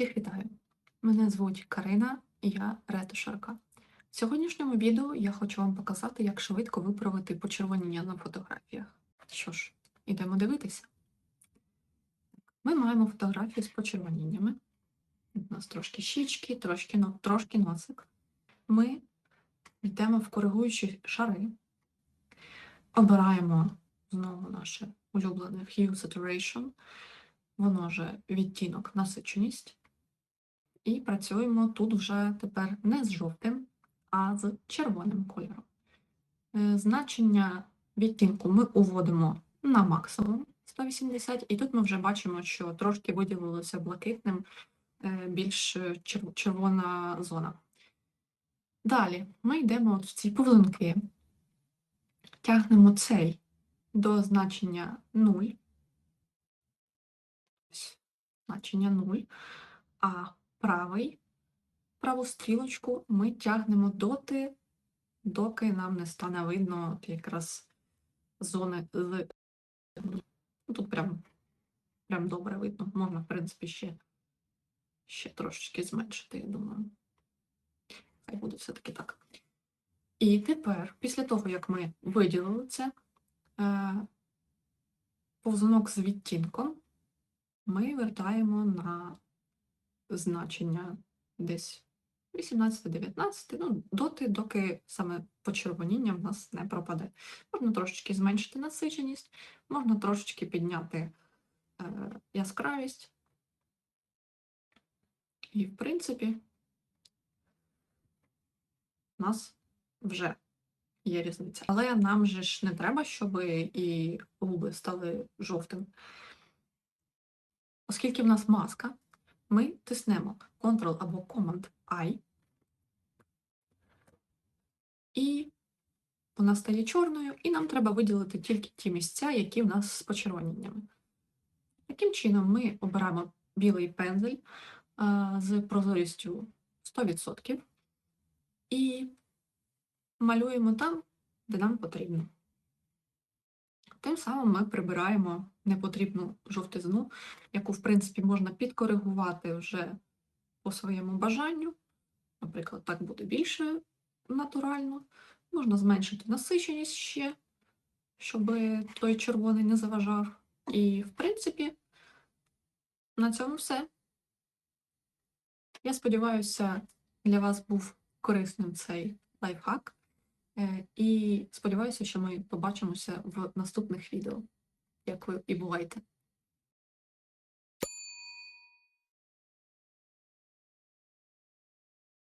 Всіх вітаю! Мене звуть Карина, і я ретушерка. В сьогоднішньому відео я хочу вам показати, як швидко виправити почервоніння на фотографіях. Що ж, ідемо дивитися. Ми маємо фотографію з почервоніннями. У нас трошки щічки, трошки, трошки носик. Ми йдемо в коригуючі шари, обираємо знову наше улюблене Hue Saturation, воно же відтінок насиченість. І працюємо тут вже тепер не з жовтим, а з червоним кольором. Е, Значення відтінку ми уводимо на максимум 180, і тут ми вже бачимо, що трошки виділилося блакитним е, більш е, червона зона. Далі ми йдемо от в ці повлинки, тягнемо цей до значення 0, значення 0, а правий, праву стрілочку ми тягнемо доти, доки нам не стане видно якраз зони з. Ну, Тут прям, прям добре видно. Можна, в принципі, ще, ще трошечки зменшити, я думаю. Хай буде все-таки так. І тепер, після того, як ми виділили це, е, повзунок з відтінком, ми вертаємо на значення десь 18-19, ну, доти, доки саме почервоніння в нас не пропаде. Можна трошечки зменшити насиченість, можна трошечки підняти е, яскравість. І, в принципі, у нас вже є різниця. Але нам же ж не треба, щоб і губи стали жовтим. Оскільки в нас маска, ми тиснемо Ctrl або Command-I, і вона стає чорною, і нам треба виділити тільки ті місця, які в нас з почервоніннями. Таким чином, ми обираємо білий пензель а, з прозорістю 100% і малюємо там, де нам потрібно. Тим самим ми прибираємо непотрібну жовтизну, яку, в принципі, можна підкоригувати вже по своєму бажанню. Наприклад, так буде більше натурально. Можна зменшити насиченість ще, щоб той червоний не заважав. І, в принципі, на цьому все. Я сподіваюся, для вас був корисним цей лайфхак. Е, І сподіваюся, що ми побачимося в наступних відео. Дякую і бувайте!